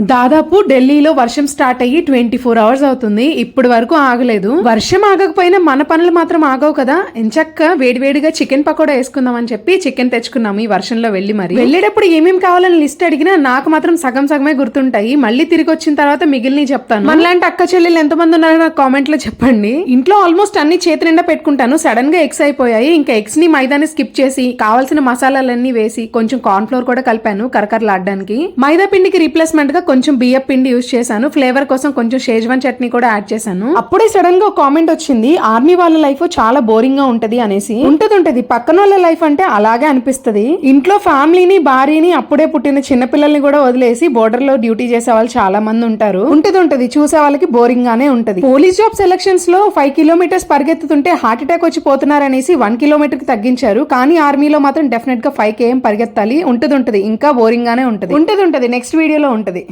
దాదాపు ఢిల్లీలో వర్షం స్టార్ట్ అయ్యి ట్వంటీ ఫోర్ అవర్స్ అవుతుంది. ఇప్పటి వరకు ఆగలేదు. వర్షం ఆగకపోయినా మన పనులు మాత్రం ఆగవు కదా. ఎంచక్క వేడివేడిగా చికెన్ పకోడా వేసుకుందాం అని చెప్పి చికెన్ తెచ్చుకున్నాము ఈ వర్షంలో వెళ్ళి మరి. వెళ్ళేటప్పుడు ఏమేమి కావాలని లిస్ట్ అడిగినా నాకు మాత్రం సగం సగమే గుర్తుంటాయి. మళ్ళీ తిరిగి వచ్చిన తర్వాత మిగిలిన చెప్తాను. మనలాంటి అక్క చెల్లెలు ఎంతమంది ఉన్నారో నాకు కామెంట్లో చెప్పండి. ఇంట్లో ఆల్మోస్ట్ అన్ని చేతి నిండా పెట్టుకుంటాను. సడన్గా ఎగ్స్ అయిపోయాయి. ఇంకా ఎగ్స్ని మైదాని స్కిప్ చేసి కావాల్సిన మసాలాలన్నీ వేసి కొంచెం కార్న్ ఫ్లోర్ కూడా కలిపాను కరకరలాడడానికి. మైదా పిండికి రీప్లేస్మెంట్గా కొంచెం బియ్య పిండి యూస్ చేశాను. ఫ్లేవర్ కోసం కొంచెం షేజ్వాన్ చట్నీ కూడా యాడ్ చేశాను. అప్పుడే సడన్గా కామెంట్ వచ్చింది ఆర్మీ వాళ్ళ లైఫ్ చాలా బోరింగ్గా ఉంటది అనేసి. ఉంటది ఉంటది పక్కన వాళ్ళ లైఫ్ అంటే అలాగే అనిపిస్తది. ఇంట్లో ఫ్యామిలీని భార్యని అప్పుడే పుట్టిన చిన్న పిల్లల్ని కూడా వదిలేసి బోర్డర్లో డ్యూటీ చేసే వాళ్ళు చాలా మంది ఉంటారు. ఉంటది ఉంటది చూసే వాళ్ళకి బోరింగ్ గానే ఉంటది. పోలీస్ జాబ్ సెలక్షన్స్లో ఫైవ్ కిలోమీటర్స్ పరిగెత్తుతుంటే హార్ట్ అటాక్ వచ్చి పోతున్నారనేసి వన్ కిలోమీటర్కి తగ్గించారు. కానీ ఆర్మీలో మాత్రం డెఫినెట్గా ఫైవ్ కేఎం పరిగెత్తాలి. ఉంటది ఉంటది ఇంకా బోరింగ్ గానే ఉంటది. ఉంటది ఉంటది నెక్స్ట్ వీడియోలో ఉంటది.